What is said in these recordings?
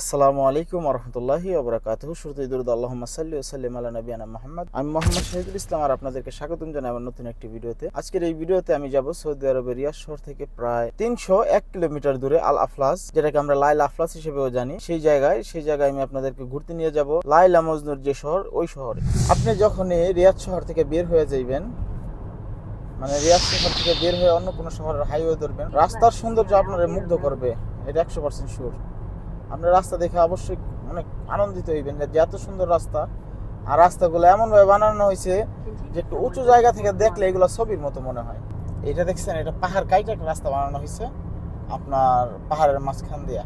আসসালামু আলাইকুম রহমতুল্লাহি ওবরাকাতুহ। শুরুতে দুরুদ আল্লাহুম্মা সাল্লি সাল্লিম আলা নবিয়ানা মুহাম্মদ। আমি মোহাম্মদ শহীদুল ইসলাম আর আপনাদেরকে স্বাগতম জানাই আমার নতুন একটি ভিডিওতে। আজকের এই ভিডিওতে আমি যাব সৌদি আরবের রিয়াদ শহর থেকে প্রায় তিনশো এক কিলোমিটার দূরে আল আফলাস, যেটাকে আমরা লাইল আফলাস হিসেবেও জানি। সেই জায়গায় সেই জায়গায় আমি আপনাদেরকে ঘুরতে নিয়ে যাব লাইলা মজনুর যে শহর, ওই শহরে। আপনি যখন রিয়াদ শহর থেকে বের হয়ে যাইবেন মানে রিয়াদ শহর থেকে বের হয়ে অন্য কোনো শহরের হাইওয়ে ধরবেন, রাস্তার সৌন্দর্য আপনারা মুগ্ধ করবে, এটা একশো পার্সেন্ট শিওর আপনার রাস্তা দেখে অবশ্যই অনেক আনন্দিত হইবেন যে এত সুন্দর রাস্তা। আর রাস্তাগুলো এমনভাবে বানানো হয়েছে যে একটু উঁচু জায়গা থেকে দেখলে এগুলো ছবির মতো মনে হয়। এটা দেখছেন, এটা পাহাড় কাইটা একটা রাস্তা বানানো হয়েছে আপনার পাহাড়ের মাঝখান দিয়া।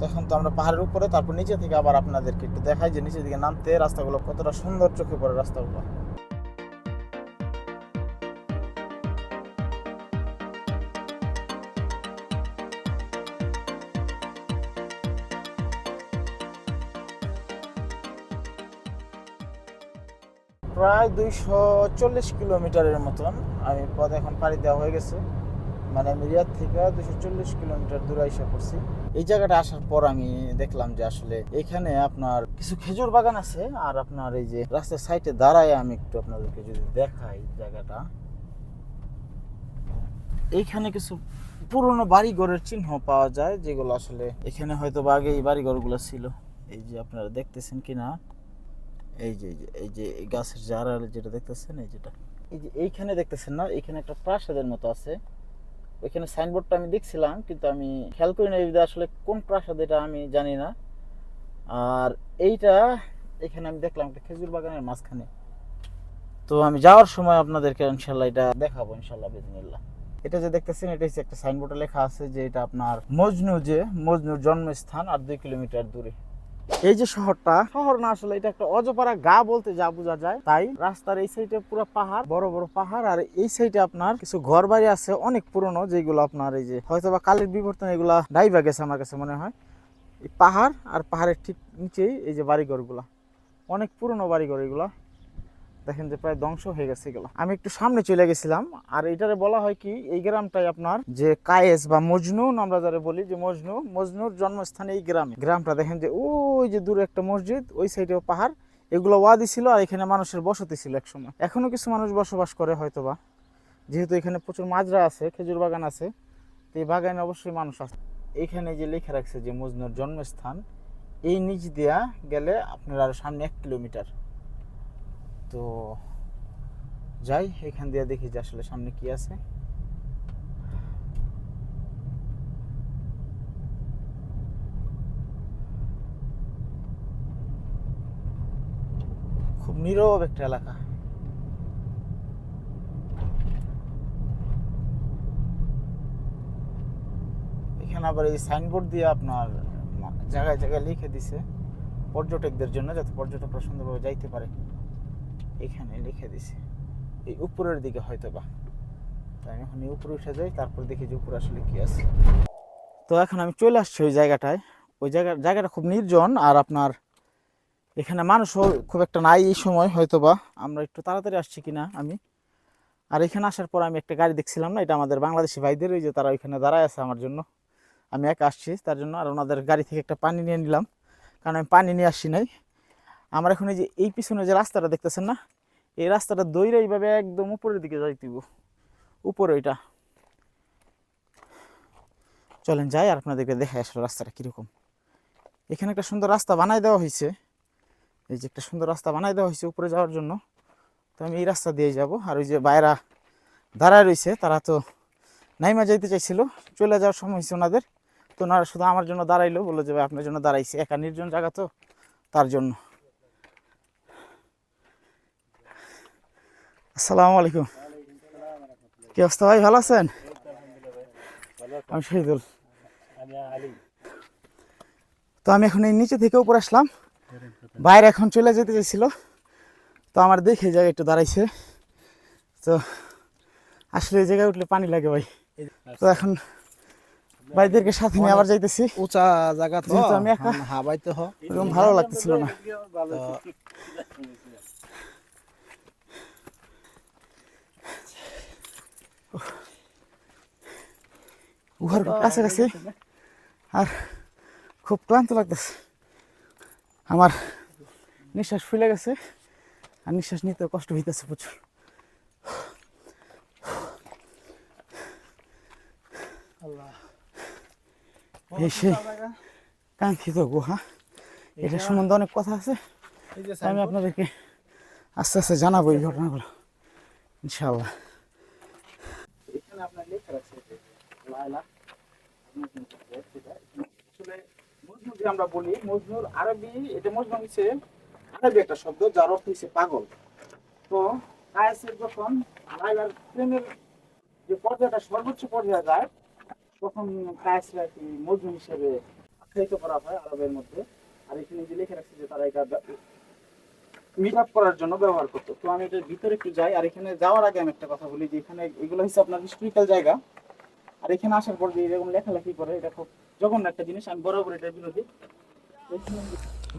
তখন তো আমরা পাহাড়ের উপরে, তারপর নিচে থেকে আবার আপনাদেরকে একটু দেখাই যে নিচের দিকে নামতে রাস্তাগুলো কতটা সুন্দর চোখে পড়ে রাস্তাগুলো। প্রায় দুইশো চল্লিশ কিলোমিটারের মতন আমি পথ এখন পাড়ি দেওয়া হয়ে গেছে। মানে আমি রিয়াদ থেকে দুশো চল্লিশ কিলোমিটার দূরে এসে পড়ছি। এই জায়গাটা আসার পর আমি দেখলাম যে আসলে এখানে আপনার কিছু খেজুর বাগান আছে আর আপনার এই যে রাস্তার সাইডে দাঁড়ায় আমি একটু আপনাদেরকে যদি দেখাই জায়গাটা। এইখানে কিছু পুরনো বাড়ি ঘরের চিহ্ন পাওয়া যায়, যেগুলো আসলে এখানে হয়তো বা আগে এই বাড়ি ঘরগুলো ছিল। এই যে আপনারা দেখতেছেন কিনা। এই যে এই যে, এই গাছের জারা যেটা দেখতেছেন, এই যেটা। এই যে এইখানে দেখতেছেন না, এইখানে একটা প্রাসাদের মতো আছে। ওইখানে সাইনবোর্ডটা আমি দেখছিলাম, কিন্তু আমি খেয়াল করি না আসলে কোন প্রাসাদ এটা আমি জানি না। আর এইটা, এখানে আমি দেখলাম একটা খেজুর বাগানের মাঝখানে। তো আমি যাওয়ার সময় আপনাদেরকে ইনশাল্লাহ এটা দেখাবো, ইনশাল্লাহ, বিদিনিল্লাহ। এটা যে দেখতেছেন, এটা হচ্ছে একটা সাইনবোর্ডে লেখা আছে যে এটা আপনার মজনু যে, মজনুর জন্মস্থান আর দুই কিলোমিটার দূরে। এই যে শহরটা শহর না আসলে এটা একটা অজপাড়া গা বলতে যা বোঝা যায়। তাই? রাস্তার এই সাইডে পুরো পাহাড় বড় বড় পাহাড় আর এই সাইডে আপনার কিছু ঘর বাড়ি আছে অনেক পুরনো যেগুলো আপনার এই যে হয়তো বা কালের বিবর্তন এগুলা ডাইবা গেছে আমার কাছে মনে হয়। এই পাহাড় আর পাহাড়ের ঠিক নিচেই এই যে বাড়িঘরগুলা অনেক পুরনো বাড়িঘর এগুলা। দেখেন যে প্রায় ধ্বংস হয়ে গেছে এগুলো। আমি একটু সামনে চলে গেছিলাম, আর এটারে বলা হয় কি, এই গ্রামটাই আপনার যে কায়েস বা মজনু আমরা যারা বলি, যে মজনু, মজনুর জন্মস্থান এই গ্রামে। গ্রামটা দেখেন যে ওই যে দূরে একটা মসজিদ, ওই সাইডেও পাহাড়, এগুলো ওয়াদি ছিল আর এখানে মানুষের বসতি ছিল একসময়। এখনও কিছু মানুষ বসবাস করে হয়তোবা, যেহেতু এখানে প্রচুর মাজরা আছে, খেজুর বাগান আছে, তো এই বাগানে অবশ্যই মানুষ আছে। এইখানে যে লেখা রাখছে যে মজনুর জন্মস্থান, এই নিচ দিয়া গেলে আপনার আরও সামনে এক কিলোমিটার। তো যাই, এখান দিয়ে দেখি যে আসলে সামনে কি আছে। খুব নীরব একটা এলাকা। এখানে আবার এই সাইনবোর্ড দিয়ে আপনার জায়গায় জায়গায় লিখে দিছে, পর্যটকদের জন্য, যাতে পর্যটকরা সুন্দরভাবে যাইতে পারে। এখানে লিখে দিছে। এই উপরের দিকে হয়তো বা আমি এখন উপরে উঠে যাই, তারপর দেখি যে উপরে আসলে কি আছে। তো এখন আমি চলে আসছি ওই জায়গাটায়। ওই জায়গা, জায়গাটা খুব নির্জন আর আপনার এখানে মানুষও খুব একটা নাই এই সময় হয়তো বা আমরা একটু তাড়াতাড়ি আসছি কিনা আমি। আর এখানে আসার পর আমি একটা গাড়ি দেখছিলাম না, এটা আমাদের বাংলাদেশি ভাইদের, ওই যে তারা ওইখানে দাঁড়ায় আছে আমার জন্য। আমি একা আসছি তার জন্য, আর ওনাদের গাড়ি থেকে একটা পানি নিয়ে নিলাম। কারণ আমি পানি নিয়ে আসছি নাই। আমার এখন এই যে, এই পিছনে যে রাস্তাটা দেখতেছেন না এই রাস্তাটা দইরা এইভাবে একদম উপরের দিকে যাইতেইব উপরে ওইটা। চলেন যাই আর আপনাদেরকে দেখাই আসলে রাস্তাটা কীরকম। এখানে একটা সুন্দর রাস্তা বানাই দেওয়া হয়েছে এই যে একটা সুন্দর রাস্তা বানাই দেওয়া হয়েছে উপরে যাওয়ার জন্য। তো আমি এই রাস্তা দিয়ে যাব। আর ওই যে বাইরা দাঁড়ায় রয়েছে তারা তো নাইমা যাইতে চাইছিল। চলে যাওয়ার সময় হয়েছে ওনাদের। তো ওনারা শুধু আমার জন্য দাঁড়াইলো। বলল যে, ভাই, আপনার জন্য দাঁড়াইছে। একা নির্জন জায়গা তো তার জন্য। আসসালামু আলাইকুম। কি অবস্থা ভাই ভালো আছেন? আমি শহীদুল তো আমি এখন এই নিচে থেকে উপরে আসলাম। বাইরে এখন চলে যেতে চাইছিল। তো আমার দেখে জায়গা একটু দাঁড়াইছে। তো আসলে এই জায়গায় উঠলে পানি লাগে ভাই। তো এখন ভাইদেরকে সাথে নিয়ে আবার যাইতেছি। উঁচা জায়গা তো। আমি একা। হাবাইতে হ এরকম ভালো লাগতেছিল না। উহার কাছাকাছি। আর খুব ক্লান্ত লাগতেছে। আমার নিঃশ্বাস ফুলে গেছে। আর নিঃশ্বাস নিতে কষ্ট হইতেছে প্রচুর এই সেই কাঙ্ক্ষিত গুহা। এটা সম্বন্ধে অনেক কথা আছে। আমি আপনাদেরকে আস্তে আস্তে জানাব এই ঘটনাগুলো। ইনশাআল্লাহ। এখানে আপনার লেখা আছে। আমরা বলি, মজনুর আরবি, এটা হচ্ছে আরবি একটা শব্দ, যার অর্থ হচ্ছে পাগল। তো কায়েসের যখন লাইলার প্রেমের যে পর্যায়টা সর্বোচ্চ পর্যায়ে যায়, তখন কায়েসরা আর কি মজনু হিসেবে আখ্যায়িত করা হয় আরবের মধ্যে। আর এখানে যে লিখে রাখছে যে তারা এটা মিট আপ করার জন্য ব্যবহার করতো। তো আমি এটার ভিতরে একটু যাই, আর এখানে যাওয়ার আগে আমি একটা কথা বলি যে এখানে এগুলো হচ্ছে আপনার হিস্টোরিক্যাল জায়গা। আর এখানে আসার পর যে এরকম লেখালেখি করে, এটা খুব জঘন্য একটা জিনিস, আমি বরাবর বিরোধী।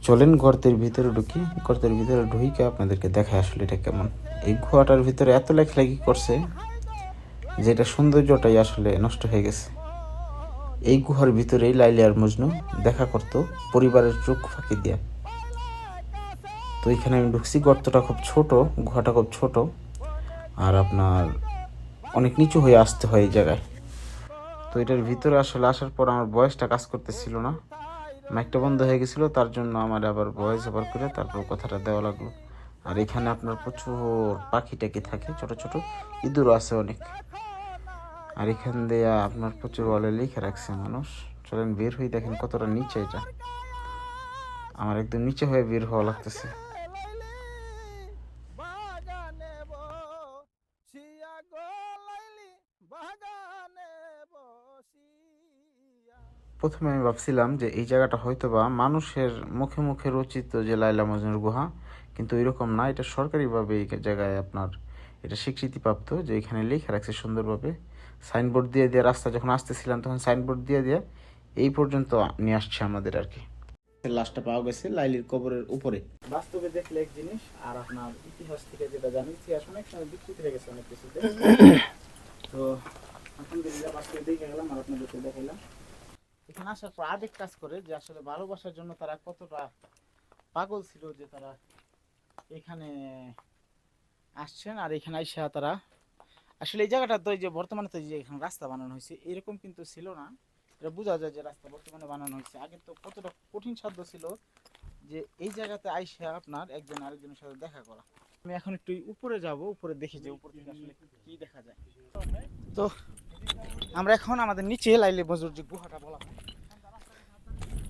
চলেন গর্তের ভিতরে ঢুকি। গর্তের ভিতরে ঢুকে আপনাদেরকে দেখায় আসলে এটা কেমন। এই গুহাটার ভিতরে এত লেখালেখি করছে যে এটা সৌন্দর্যটাই আসলে নষ্ট হয়ে গেছে। এই গুহার ভিতরেই লাইলি আর মজনু দেখা করতো পরিবারের চোখ ফাঁকি দিয়া। তো এখানে আমি ঢুকছি, গর্তটা খুব ছোট, গুহাটা খুব ছোট। আর আপনার অনেক নিচু হয়ে আসতে হয় এই জায়গায়। তো এটার ভিতরে আসলে আসার পর আমার বয়সটা কাজ করতেছিল না। মাইকটা বন্ধ হয়ে গেছিল, তার জন্য আমার আবার ভয়েস ওভার করে তারপর কথাটা দেওয়া লাগল। আর এখানে আপনার প্রচুর পাখি টাকি থাকে, ছোট ছোট, ইঁদুরও আছে অনেক। আর এখান দিয়ে আপনার প্রচুর বলে লিখে রাখছে মানুষ। চলেন বের হয়ে দেখেন কতটা নিচে এটা। আমার একদম নিচে হয়ে বের হওয়া লাগতেছে। প্রথমে আমি ভাবছিলাম যে এই জায়গাটা হয়তো বা মানুষের মুখে মুখে রচিত যে লাইলা মজনুর গুহা কিন্তু এরকম না এটা সরকারিভাবে এই জায়গায় আপনার এটা স্বীকৃতিপ্রাপ্ত যে এখানে লেখা রাখছে সুন্দরভাবে। সাইনবোর্ড দিয়ে দিয়ে রাস্তা যখন আসতেছিলাম তখন সাইনবোর্ড দিয়ে দিয়ে এই পর্যন্ত নিয়ে আসছে আমাদের আর কি। লাশটা পাওয়া গেছে লাইলির কবরের উপরে। বাস্তবে দেখলে এক জিনিস আর আপনার ইতিহাস থেকে যেটা জানি ইতিহাস অনেক সময় বিকৃত হয়ে গেছে অনেক কিছুতে। তো আলহামদুলিল্লাহ বাস্তবে দেখে গেলাম আর আপনাদেরকে দেখাইলাম। এখানে আসার পর আবেগ কাজ করে যে আসলে ভালোবাসার জন্য তারা কতটা পাগল ছিল যে তারা এখানে আসছেন আর এখানে আইসা তারা আসলে এই জায়গাটা তো যে বর্তমানে তো যে এখানে রাস্তা বানানো হয়েছে, এরকম কিন্তু ছিল না। এটা বোঝা যায় যে রাস্তা বর্তমানে বানানো হয়েছে। আগে তো কতটা কঠিন সাধ্য ছিল যে এই জায়গাতে আইসা আপনার একজন আরেকজনের সাথে দেখা করা। আমি এখন একটু উপরে যাব, উপরে দেখি যে উপর থেকে আসলে কি দেখা যায়। তো আমরা এখন আমাদের নিচে লাইলে মজুর যে গুহাটা বলা হয়।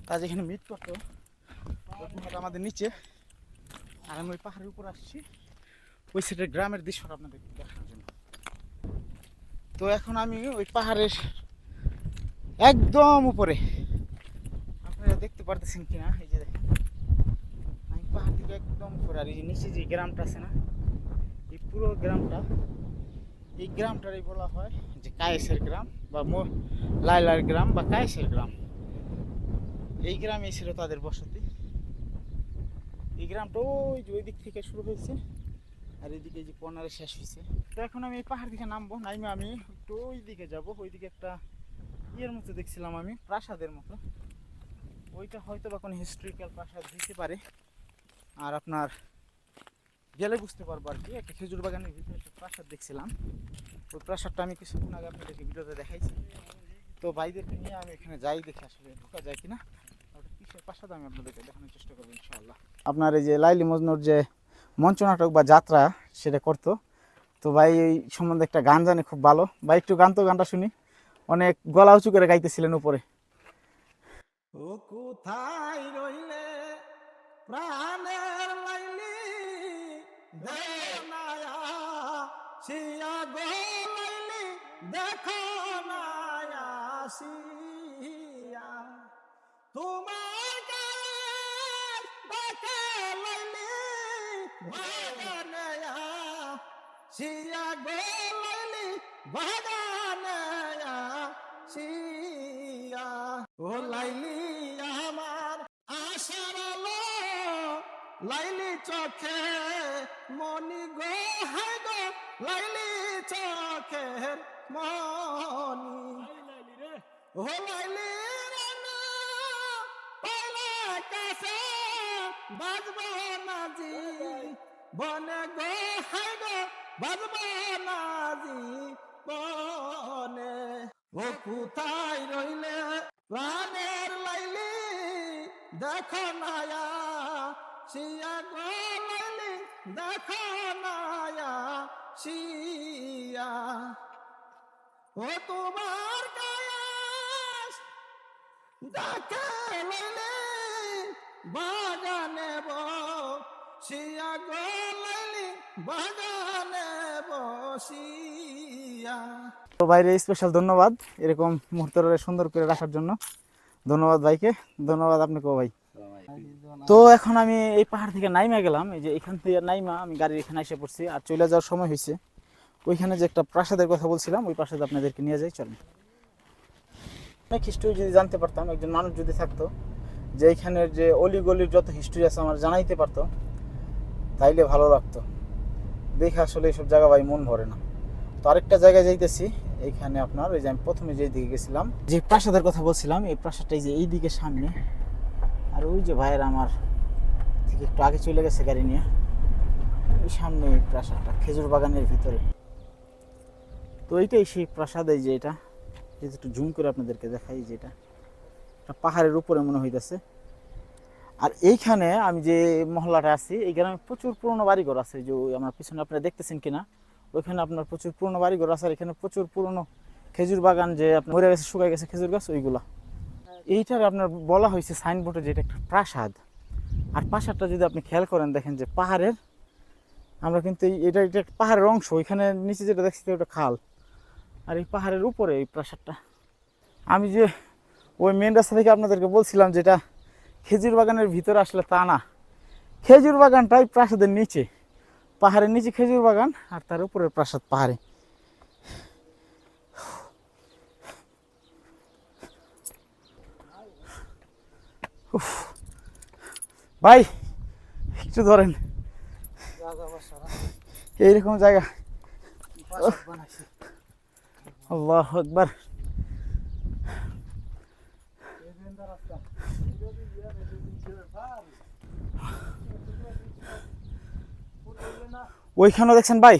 তা যেখানে মিট করতো গুহাটা আমাদের নিচে। আর আমি ওই পাহাড়ের উপর আসছি। ওই সাইডের গ্রামের দৃশ্যটা আপনাদের দেখার জন্য। তো এখন আমি ওই পাহাড়ের একদম উপরে। আপনারা দেখতে পারতেছেন কিনা? এই যে দেখেন। আমি পাহাড় থেকে একদম উপরে। আর এই নিচে যে গ্রামটা আছে না, এই পুরো গ্রামটা এই গ্রামটারই বলা হয় যে কায়েসের গ্রাম বা লাইলার গ্রাম বা কায়েসের গ্রাম। এই গ্রামে ছিল তাদের বসতি। এই গ্রামটা ওই যে ওই দিক থেকে শুরু হয়েছে আর এদিকে যে কর্নারে শেষ হয়েছে। তো এখন আমি এই পাহাড় দিকে নামবো, নাইমে আমি একটু ওই দিকে যাব ওই দিকে একটা ইয়ের মতো দেখছিলাম আমি, প্রাসাদের মতো। ওইটা হয়তো বা কোনো হিস্ট্রিক্যাল প্রাসাদ দিতে পারে। আর আপনার গেলে বুঝতে পারব আর কি। একটা খেজুর বাগানের ভিতরে একটা প্রাসাদ দেখছিলাম। ওই প্রাসাদটা আমি কিছুক্ষণ আগে আপনাদেরকে ভিডিওতে দেখাইছি। তো ভাইদেরকে নিয়ে আমি এখানে যাই দেখে আসলে ঢোকা যায় কিনা। দেখানোর চেষ্টা আপনার এই যে লাইলি মজনুর যে মঞ্চ নাটক বা যাত্রা, সেটা করতো। তো ভাই, এই সম্বন্ধে একটা গান জানে খুব ভালো। ভাই, একটু গান তো গানটা শুনি। অনেক গলা উঁচু করে গাইতেছিলেন উপরে। ও কোথায় রইলে লাইলি দেনায়া সিয়া গো লাইলি, দেখো নায়া সিয়া তোমার গায়ের ডাকে লাইলি ভাগানেয়া সিয়া গো লাইলি ভাগানেয়া সিয়া ও লাইলি আমার আশার আলো, লাইলি চোখে মনি গো হায় গো, লাইলি চোখের মনি। ও লাইলি আকাশে বাজব নাজি বনে গো হাই গো, বাজব নাজি বনে ও কোথায় রইলে? প্রাণের লাইলি দেখো নায়া শিয়া গো লাইলি দেখো নায়া শিয়া। ও তোমার কায়াস লাইলে বাগানে বসিয়া গো লাইলি বাগানে বসিয়া তো বাইরে স্পেশাল ধন্যবাদ, এরকম মুহূর্তটা সুন্দর করে রাখার জন্য। ধন্যবাদ ভাইকে, ধন্যবাদ আপনাকেও ভাই। তো এখন আমি এই পাহাড় থেকে নাইমা গেলাম। এই যে এখান থেকে নাইমা, আমি গাড়ির এখানে এসে পড়ছি আর চলে যাওয়ার সময় হয়েছে। ওইখানে যে একটা প্রাসাদের কথা বলছিলাম, ওই প্রাসাদ আপনাদেরকে নিয়ে যাই, চলেন। অনেক হিস্ট্রি যদি জানতে পারতাম, একজন মানুষ যদি থাকতো, যে এইখানের যে অলি গলির যত হিস্ট্রি আছে আমার জানাইতে পারতো, তাইলে ভালো লাগতো। দেখে আসলে এইসব জায়গা ভাই মন ভরে না। তো আরেকটা জায়গায় যাইতেছি, এইখানে আপনার, ওই যে আমি প্রথমে যে দিকে গেছিলাম, যে প্রাসাদের কথা বলছিলাম, এই প্রাসাদটা এই যে এই দিকে সামনে আর ওই যে ভাইয়ের আমার থেকে একটু আগে চলে গেছে গাড়ি নিয়ে, ওই সামনে প্রাসাদটা, খেজুর বাগানের ভিতরে। তো এইটাই সেই প্রাসাদ এই যে এটা। যদি একটু জুম করে আপনাদেরকে দেখাই যে এটা। পাহাড়ের উপরে মনে হইতেছে। আর এইখানে আমি যে মহল্লাটা আছি, এই গ্রামে প্রচুর পুরনো বাড়িঘর আছে। যে আমার পিছনে আপনারা দেখতেছেন কিনা, ওইখানে আপনার প্রচুর পুরনো বাড়িঘর আছে। আর এখানে প্রচুর পুরনো খেজুর বাগান যে আপনার মরে গেছে, শুকায় গেছে খেজুর গাছ, ওইগুলা। এইটার আপনার বলা হয়েছে সাইনবোর্ডে যে এটা একটা প্রাসাদ। আর প্রাসাদটা যদি আপনি খেয়াল করেন, দেখেন যে পাহাড়ের, আমরা কিন্তু এটা এটা একটা পাহাড়ের অংশ, ওইখানে নিচে যেটা দেখছি ওটা খাল। আর এই পাহাড়ের উপরে এই প্রাসাদটা। আমি যে ওই মেন রাস্তা থেকে আপনাদেরকে বলছিলাম যেটা খেজুর বাগানের ভিতরে আসলে তা না। খেজুর বাগানটাই প্রাসাদের নিচে। পাহাড়ের নিচে খেজুর বাগান, আর তার উপরে প্রাসাদ পাহাড়ে। উফ। ভাই একটু ধরেন। এইরকম জায়গা। আল্লাহ একবার ওইখানেও দেখছেন ভাই?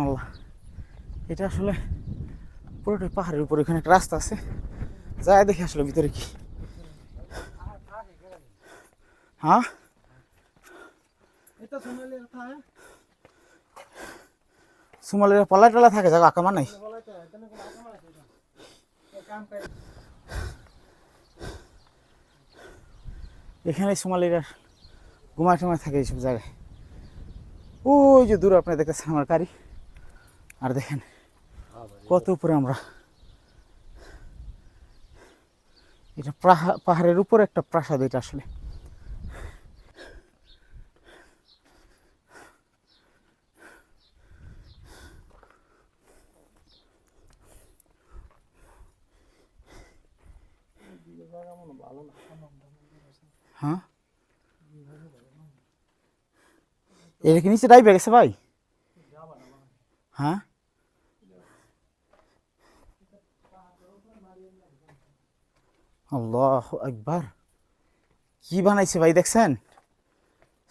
আল্লাহ এটা আসলে পুরোটাই পাহাড়ের উপর এখানে একটা রাস্তা আছে। যায় দেখি আসলে ভিতরে কি। হ্যাঁ? সুমালের পালা টালা থাকে জায়গা আঁকা নাই এখানে সোমালিরা ঘুমায় টুমায় থাকে এইসব জায়গায়। ওই যে দূরে আপনি দেখতেছেন আমার গাড়ি। আর দেখেন কত উপরে আমরা? এটা পাহা- পাহাড়ের উপর একটা প্রাসাদ এটা আসলে। হ্যাঁ? এটা কি নিচে ডাইবে গেছে ভাই। হ্যাঁ? আল্লাহ একবার কি বানাইছে ভাই দেখছেন?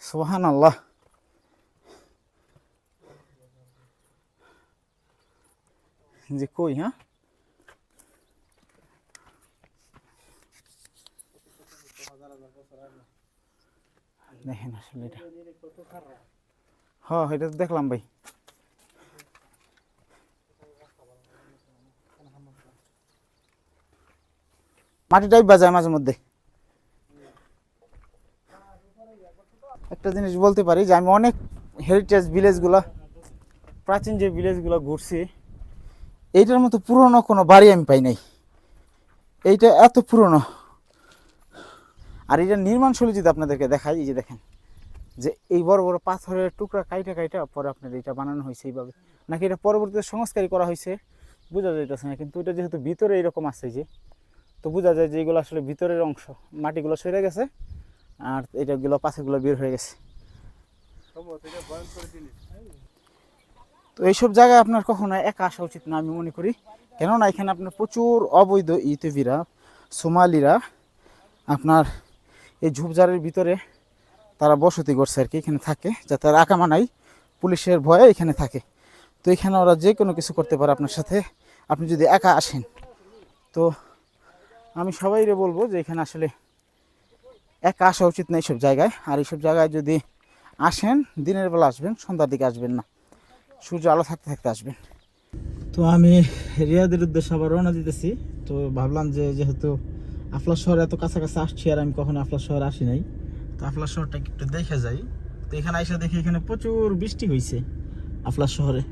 সোহান আল্লাহ যে কই হ্যাঁ? দেখেন আসলে এটা। হ্যাঁ এটা দেখলাম ভাই। মাটি টাইপ বাজায় মাঝে মধ্যে। একটা জিনিস বলতে পারি যে আমি অনেক হেরিটেজ ভিলেজগুলা প্রাচীন যে ভিলেজগুলো ঘুরছি, এইটার মতো পুরনো কোনো বাড়ি আমি পাই নাই। এইটা এত পুরনো। আর এটা নির্মাণ শৈলী যদি আপনাদেরকে দেখাই, এই যে দেখেন, যে এই বড় বড় পাথরের টুকরা কাইটা কাইটা, পরে আপনার এটা বানানো হয়েছে এইভাবে। নাকি এটা পরবর্তীতে সংস্কারই করা হয়েছে, বোঝা যাইতেছে না, কিন্তু এটা যেহেতু ভিতরে এরকম আছে যে তো বোঝা যায় যে এগুলো আসলে ভিতরের অংশ, মাটিগুলো সরে গেছে আর এটাগুলো পাশেগুলো বের হয়ে গেছে। তো এইসব জায়গায় আপনার কখনো একা আসা উচিত না আমি মনে করি। কেননা এখানে আপনার প্রচুর অবৈধ ইউটিভিরা সোমালিরা, আপনার এই ঝুপঝাড়ের ভিতরে তারা বসতি করছে আর কি, এখানে থাকে, যাতে রাখা মানাই পুলিশের ভয়ে এখানে থাকে। তো এখানে ওরা যে কোনো কিছু করতে পারে আপনার সাথে, আপনি যদি একা আসেন, তো আমি সবাইরে বলব যে এখানে আসলে একা আসা উচিত না এইসব জায়গায়। আর এইসব জায়গায় যদি আসেন, দিনের বেলা আসবেন, সন্ধ্যার দিকে আসবেন না। সূর্য আলো থাকতে থাকতে আসবেন। তো আমি রিয়াদের উদ্দেশ্যে আবার রওনা দিতেছি। তো ভাবলাম যে যেহেতু আফলা শহর এত কাছাকাছি আসছি আর আমি কখনো আফলা শহর আসি নাই, তো আফলা শহরটা একটু দেখে যাই। তো এখানে এসে দেখি এখানে প্রচুর বৃষ্টি হয়েছে আফলা শহরে।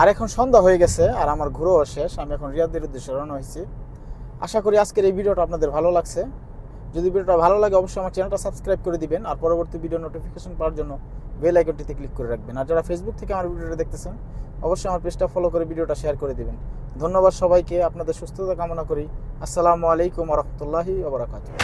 আর এখন সন্ধ্যা হয়ে গেছে আর আমার ঘুরেও শেষ, আমি এখন রিয়াদের উদ্দেশ্যে রওনা হয়েছি। আশা করি আজকের এই ভিডিওটা আপনাদের ভালো লাগছে। যদি ভিডিওটা ভালো লাগে, অবশ্যই আমার চ্যানেলটা সাবস্ক্রাইব করে দিবেন আর পরবর্তী ভিডিও নোটিফিকেশন পাওয়ার জন্য বেল আইকনটিতে ক্লিক করে রাখবেন। আর যারা ফেসবুক থেকে আমার ভিডিওটা দেখতেছেন, অবশ্যই আমার পেজটা ফলো করে ভিডিওটা শেয়ার করে দিবেন। ধন্যবাদ সবাইকে, আপনাদের সুস্থতা কামনা করি। আসসালামু আলাইকুম রহমতুল্লাহি ওবরাকাতুহ